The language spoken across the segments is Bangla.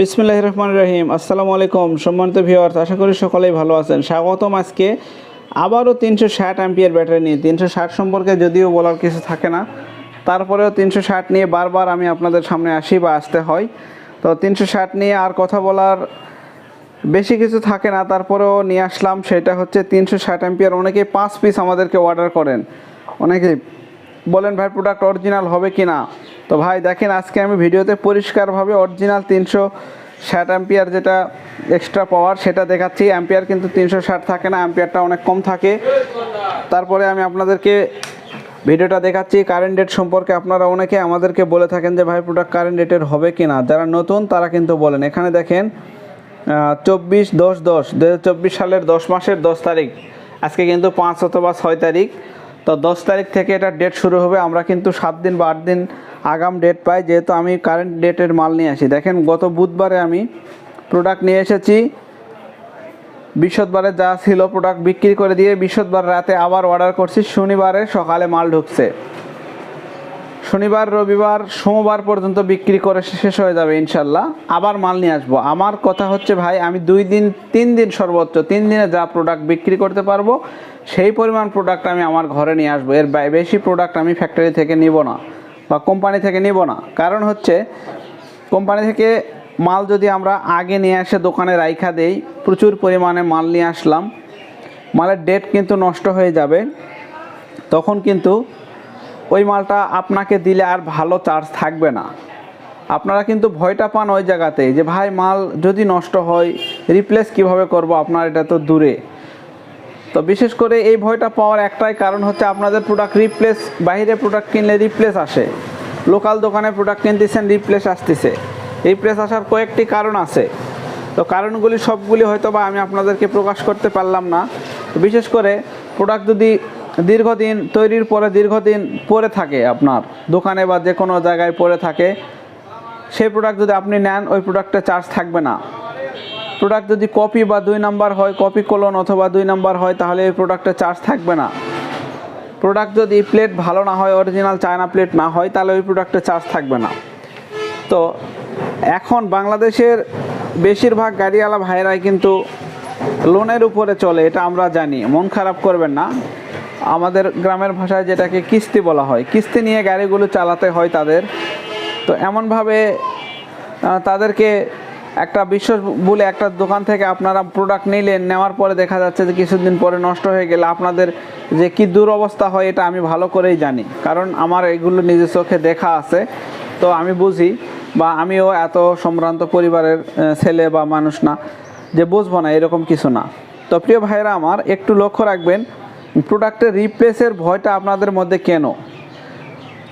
বিসমিল্লাহ রহমান রহিম। আসসালামু আলাইকুম, সম্মানিত ভিওয়ার্স আশা করি সকলেই ভালো আছেন। স্বাগতম আজকে আবারও তিনশো ষাট অ্যাম্পিয়ার ব্যাটারি নিয়ে। তিনশো ষাট সম্পর্কে যদিও বলার কিছু থাকে না, তারপরেও তিনশো ষাট নিয়ে বারবার আমি আপনাদের সামনে আসি বা আসতে হয়। তো তিনশো ষাট নিয়ে আর কথা বলার বেশি কিছু থাকে না, তারপরেও নিয়ে আসলাম। সেটা হচ্ছে তিনশো ষাট অ্যাম্পিয়ার। অনেকেই পাঁচ পিস আমাদেরকে অর্ডার করেন। অনেকেই বলেন, ভাই প্রোডাক্ট অরিজিনাল হবে কি না তো ভাই, দেখেন আজকে আমি ভিডিওতে পরিষ্কারভাবে অরিজিনাল তিনশো ষাট অ্যাম্পিয়ার যেটা এক্সট্রা পাওয়ার সেটা দেখাচ্ছি। অ্যাম্পিয়ার কিন্তু তিনশো ষাট থাকে না অ্যাম্পিয়ারটা অনেক কম থাকে। তারপরে আমি আপনাদেরকে ভিডিওটা দেখাচ্ছি কারেন্ট ডেট সম্পর্কে। আপনারা অনেকে আমাদেরকে বলে থাকেন যে, ভাই প্রোডাক্ট কারেন্ট ডেটের হবে কি না যারা নতুন, তারা কিন্তু বলেন। এখানে দেখেন চব্বিশ দশ দশ দু সালের দশ মাসের দশ তারিখ। আজকে কিন্তু পাঁচ অথবা ছয় তারিখ। তো দশ তারিখ থেকে এটা ডেট শুরু হবে। আমরা কিন্তু সাত দিন বা আট দিন আগাম ডেট পাই, যেহেতু আমি কারেন্ট ডেটের মাল নিয়ে আসি। দেখেন, গত বুধবারে আমি প্রোডাক্ট নিয়ে এসেছি। বৃহস্পতিবারে যা ছিল প্রোডাক্ট বিক্রি করে দিয়ে বৃহস্পতিবার রাতে আবার অর্ডার করছি। শনিবারে সকালে মাল ঢুকছে। শনিবার, রবিবার, সোমবার পর্যন্ত বিক্রি করে শেষ হয়ে যাবে ইনশাল্লাহ। আবার মাল নিয়ে আসব। আমার কথা হচ্ছে ভাই, আমি দুই দিন, তিন দিন সর্বোচ্চ, তিন দিনে যা প্রোডাক্ট বিক্রি করতে পারব, সেই পরিমাণ প্রোডাক্ট আমি আমার ঘরে নিয়ে আসব। এর বেশি প্রোডাক্ট আমি ফ্যাক্টরি থেকে নিব না। বা কোম্পানি থেকে নিব না। কারণ হচ্ছে, কোম্পানি থেকে মাল যদি আমরা আগে নিয়ে এসে দোকানে রাইখা দেই, প্রচুর পরিমাণে মাল নিয়ে আসলাম, মালের ডেট কিন্তু নষ্ট হয়ে যাবে। তখন কিন্তু ওই মালটা আপনাকে দিলে আর ভালো চার্জ থাকবে না। আপনারা কিন্তু ভয়টা পান ওই জায়গাতেই যে, ভাই, মাল যদি নষ্ট হয় রিপ্লেস কীভাবে করব? আপনার এটা তো দূরে। তো বিশেষ করে এই ভয়টা পাওয়ার একটাই কারণ হচ্ছে আপনাদের প্রোডাক্ট রিপ্লেস বাইরে প্রোডাক্ট কিনলে রিপ্লেস আসে। লোকাল দোকানে প্রোডাক্ট কিনতেছেন রিপ্লেস আসতেছে। রিপ্লেস আসার কয়েকটি কারণ আছে। তো কারণগুলি সবগুলি হয়তো বা আমি আপনাদেরকে প্রকাশ করতে পারলাম না। বিশেষ করে প্রোডাক্ট যদি দীর্ঘদিন তৈরির পরে দীর্ঘদিন পরে থাকে আপনার, দোকানে বা যে কোনো জায়গায় পরে থাকে, সেই প্রোডাক্ট যদি আপনি নেন, ওই প্রোডাক্টে চার্জ থাকবে না। প্রোডাক্ট যদি কপি বা দুই নাম্বার হয় কপি কোলন অথবা দুই নাম্বার হয়, তাহলে এই প্রোডাক্টে চার্জ থাকবে না। প্রোডাক্ট যদি প্লেট ভালো না হয় অরিজিনাল চায়না প্লেট না হয়, তাহলে ওই প্রোডাক্টে চার্জ থাকবে না। তো এখন বাংলাদেশের বেশিরভাগ গাড়িওয়ালা ভাইরাই কিন্তু লোনের উপরে চলে, এটা আমরা জানি। মন খারাপ করবেন না। আমাদের গ্রামের ভাষায় যেটাকে কিস্তি বলা হয়, কিস্তি নিয়ে গাড়িগুলো চালাতে হয় তাদের। তো এমনভাবে তাদেরকে একটা বিশ্বাস বলে একটা দোকান থেকে আপনারা প্রোডাক্ট নিলেন, নেওয়ার পরে দেখা যাচ্ছে যে কিছুদিন পরে নষ্ট হয়ে গেলে আপনাদের যে কি দুরবস্থা হয় এটা আমি ভালো করেই জানি। কারণ আমার এগুলো নিজের চোখে দেখা আছে। তো আমি বুঝি বা আমিও এত সম্ভ্রান্ত পরিবারের ছেলে বা মানুষ না যে বুঝব না, এরকম কিছু না। তো প্রিয় ভাইরা আমার, একটু লক্ষ্য রাখবেন প্রোডাক্টের রিপ্লেসের ভয়টা আপনাদের মধ্যে কেন?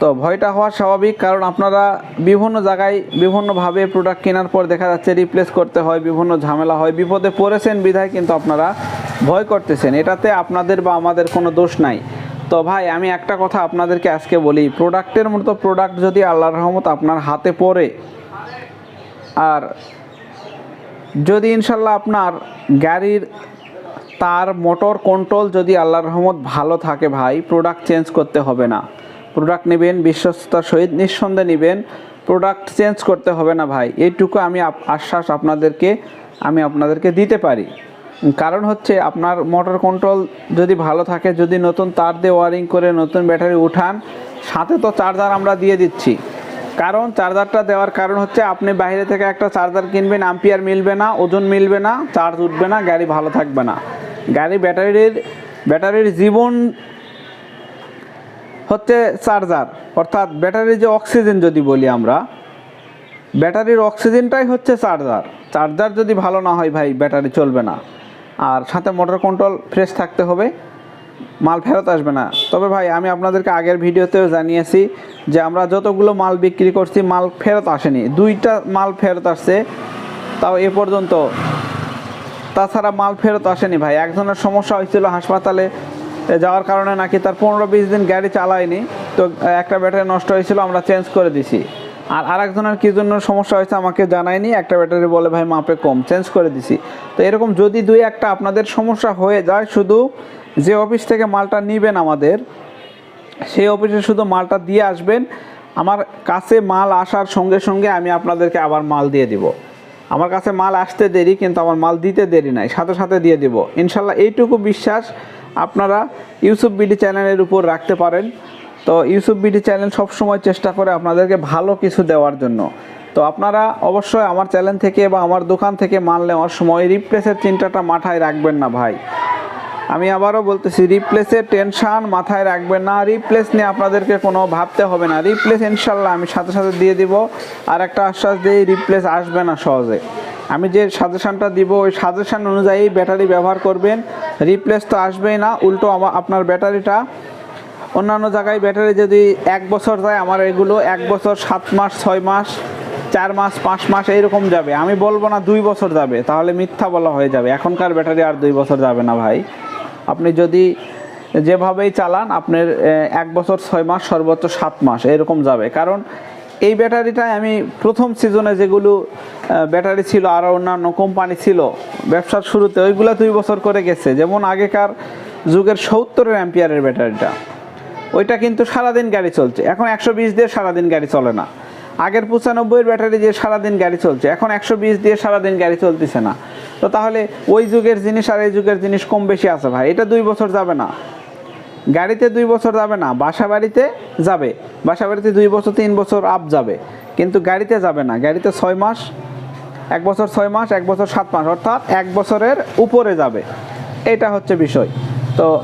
তো ভয়টা হওয়া স্বাভাবিক, কারণ আপনারা বিভিন্ন জায়গায় বিভিন্নভাবে প্রোডাক্ট কেনার পর দেখা যাচ্ছে রিপ্লেস করতে হয়, বিভিন্ন ঝামেলা হয়, বিপদে পড়েছেন বিধায় কিন্তু আপনারা ভয় করতেছেন। এটাতে আপনাদের বা আমাদের কোনো দোষ নাই। তো ভাই, আমি একটা কথা আপনাদেরকে আজকে বলি প্রোডাক্টের মতো প্রোডাক্ট যদি আল্লাহর রহমত আপনার হাতে পড়ে, আর যদি ইনশাল্লাহ আপনার গাড়ির তার মোটর কন্ট্রোল যদি আল্লাহর রহমত ভালো থাকে ভাই প্রোডাক্ট চেঞ্জ করতে হবে না। প্রোডাক্ট নেবেন, বিশ্বস্ততার সহিত নিঃসন্দেহে নেবেন। প্রোডাক্ট চেঞ্জ করতে হবে না ভাই। এইটুকু আমি আশ্বাস আপনাদেরকে, আমি আপনাদেরকে দিতে পারি। কারণ হচ্ছে আপনার মোটর কন্ট্রোল যদি ভালো থাকে, যদি নতুন তার দিয়ে ওয়ারিং করে নতুন ব্যাটারি উঠান, সাথে তো চার্জার আমরা দিয়ে দিচ্ছি। কারণ চার্জারটা দেওয়ার কারণ হচ্ছে আপনি বাইরে থেকে একটা চার্জার কিনবেন আম্পিয়ার মিলবে না, ওজন মিলবে না চার্জ উঠবে না, গাড়ি ভালো থাকবে না। গাড়ি ব্যাটারির ব্যাটারির জীবন হচ্ছে চার্জার, অর্থাৎ ব্যাটারির যে অক্সিজেন যদি বলি আমরা, ব্যাটারির অক্সিজেনটাই হচ্ছে চার্জার। চার্জার যদি ভালো না হয় ভাই, ব্যাটারি চলবে না। আর সাথে মোটর কন্ট্রোল ফ্রেশ থাকতে হবে, মাল ফেরত আসবে না। তবে ভাই, আমি আপনাদেরকে আগের ভিডিওতেও জানিয়েছি যে আমরা যতগুলো মাল বিক্রি করছি, মাল ফেরত আসেনি। দুইটা মাল ফেরত আসছে, তাও এ পর্যন্ত। তাছাড়া মাল ফেরত আসেনি ভাই। একজনের সমস্যা হয়েছিল হাসপাতালে যাওয়ার কারণে নাকি তার পনেরো বিশ দিন গাড়ি চালায়নি। তো একটা ব্যাটারি নষ্ট হয়েছিল, আমরা চেঞ্জ করে দিছি। আর আরেকজনের কী জন্য সমস্যা হয়েছে আমাকে জানায়নি, একটা ব্যাটারি বলে, ভাই, মাপে কম। চেঞ্জ করে দিছি। তো এরকম যদি দুই একটা আপনাদের সমস্যা হয়ে যায়, শুধু যে অফিস থেকে মালটা নিবেন আমাদের, সেই অফিসে শুধু মালটা দিয়ে আসবেন। আমার কাছে মাল আসার সঙ্গে সঙ্গে আমি আপনাদেরকে আবার মাল দিয়ে দিব। আমার কাছে মাল আসতে দেরি, কিন্তু আমার মাল দিতে দেরি নাই, সাথে সাথে দিয়ে দিব। ইনশাল্লাহ এইটুকু বিশ্বাস আপনারা ইউসুফ বিডি চ্যানেলের উপর রাখতে পারেন। তো ইউসুফ বিডি চ্যানেল সবসময় চেষ্টা করে আপনাদেরকে ভালো কিছু দেওয়ার জন্য। তো আপনারা অবশ্যই আমার চ্যানেল থেকে বা আমার দোকান থেকে মাল নেওয়ার সময় রিপ্লেসের চিন্তাটা মাথায় রাখবেন না ভাই। আমি আবারও বলতেছি রিপ্লেসের টেনশন মাথায় রাখবেন না। রিপ্লেস নিয়ে আপনাদেরকে কোনো ভাবতে হবে না। রিপ্লেস ইনশাল্লাহ আমি সাথে সাথে দিয়ে দিব। আর একটা আশ্বাস দিই রিপ্লেস আসবে না সহজে। আমি যে সাজেশানটা দিব, ওই সাজেশান অনুযায়ী ব্যাটারি ব্যবহার করবেন। রিপ্লেস তো আসবেই না, উল্টো আপনার ব্যাটারিটা অন্যান্য জায়গায় ব্যাটারি যদি এক বছর যায়, আমার এগুলো এক বছর, সাত মাস, ছয় মাস, চার মাস, পাঁচ মাস, এইরকম যাবে। আমি বলব না দুই বছর যাবে, তাহলে মিথ্যা বলা হয়ে যাবে। এখনকার ব্যাটারি আর দুই বছর যাবে না ভাই। আপনি যদি যেভাবেই চালান, আপনার এক বছর, ছয় মাস, সর্বোচ্চ সাত মাস এরকম যাবে। কারণ এই ব্যাটারিটাই আমি প্রথম সিজনে যেগুলো ব্যাটারি ছিল আর অন্যান্য কোম্পানি ছিল, ব্যবসার শুরুতে ওইগুলো দুই বছর করে গেছে। যেমন আগেকার যুগের সত্তরের অ্যাম্পিয়ারের ব্যাটারিটা, ওইটা কিন্তু সারাদিন গাড়ি চলছে। এখন একশো বিশ দিয়ে সারাদিন গাড়ি চলে না। আগের পঁচানব্বইয়ের ব্যাটারি দিয়ে সারাদিন গাড়ি চলছে। এখন একশো বিশ দিয়ে সারাদিন গাড়ি চলতেছে না। তো তাহলে ওই যুগের জিনিস আর এই যুগের জিনিস কম বেশি আছে ভাই। এটা দুই বছর যাবে না। গাড়িতে দুই বছর যাবে না বাসা বাড়িতে যাবে। বাসা বাড়িতে দুই বছর, তিন বছর আপ যাবে। কিন্তু গাড়িতে যাবে না, গাড়িতে ছয় মাস, এক বছর ছয় মাস, এক বছর সাত মাস, অর্থাৎ এক বছরের উপরে যাবে। এটা হচ্ছে বিষয়। তো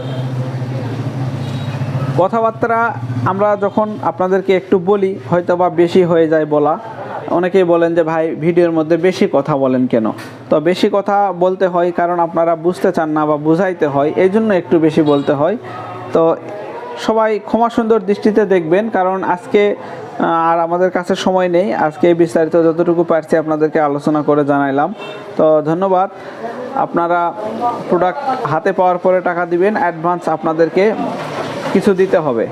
কথাবার্তা আমরা যখন আপনাদেরকে একটু বলি হয়তো বা বেশি হয়ে যায় বলা। অনেকেই বলেন যে, ভাই, ভিডিওর মধ্যে বেশি কথা বলেন কেন? তো বেশি কথা বলতে হয় কারণ আপনারা বুঝতে চান না বা বুঝাইতে হয় এই জন্য একটু বেশি বলতে হয়। তো সবাই ক্ষমা সুন্দর দৃষ্টিতে দেখবেন, কারণ আজকে আর আমাদের কাছে সময় নেই। আজকে এই বিস্তারিত যতটুকু পারছি আপনাদেরকে আলোচনা করে জানাইলাম। তো ধন্যবাদ। আপনারা প্রোডাক্ট হাতে পাওয়ার পরে টাকা দিবেন অ্যাডভান্স আপনাদেরকে কিছু দিতে হবে।